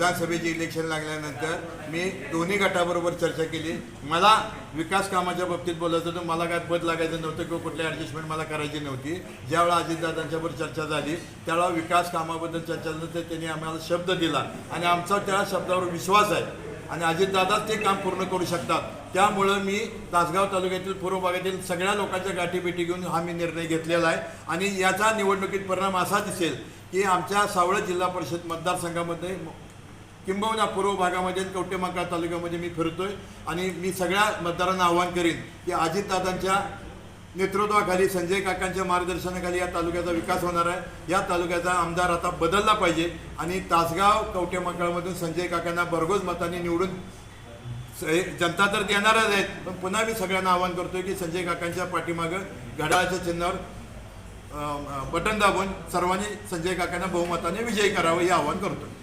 विधानसभेचे इलेक्शन लागल्यानंतर मी दोन्ही गटाबरोबर चर्चा केली. मला विकास कामाच्या बाबतीत बोलायचं होतं मला काय पद लागायचं नव्हतं किंवा कुठली ॲडजस्टमेंट मला करायची नव्हती. ज्यावेळा अजितदादांच्याबरोबर चर्चा झाली त्यावेळा विकास कामाबद्दल चर्चा झाल्यानंतर त्यांनी आम्हाला शब्द दिला. आणि आमचा त्या शब्दावर विश्वास आहे. आणि अजितदादाच ते काम पूर्ण करू शकतात. त्यामुळं मी तासगाव तालुक्यातील पूर्व भागातील सगळ्या लोकांच्या गाठीभेटी घेऊन हा मी निर्णय घेतलेला आहे. आणि याचा निवडणुकीत परिणाम असा दिसेल की आमच्या सावळा जिल्हा परिषद मतदारसंघामध्ये किंबहुना पूर्व भागामध्ये आणि तालुक्यामध्ये मी फिरतोय आणि मी सगळ्या मतदारांना आवाहन करीन की अजितदादांच्या नेतृत्वाखाली संजय काकांच्या मार्गदर्शनाखाली या तालुक्याचा विकास होणार आहे. या तालुक्याचा आमदार आता बदलला पाहिजे आणि तासगाव कवटेमंकाळमधून संजय काकांना भरघोस मताने निवडून स- जनता तर देणारच आहेत पण पुन्हा मी सगळ्यांना आवाहन करतोय की संजय काकांच्या पाठीमागं घड्याळाच्या चिन्हावर बटन दाबून सर्वांनी संजय काकांना बहुमताने विजयी करावं हे आवाहन करतोय.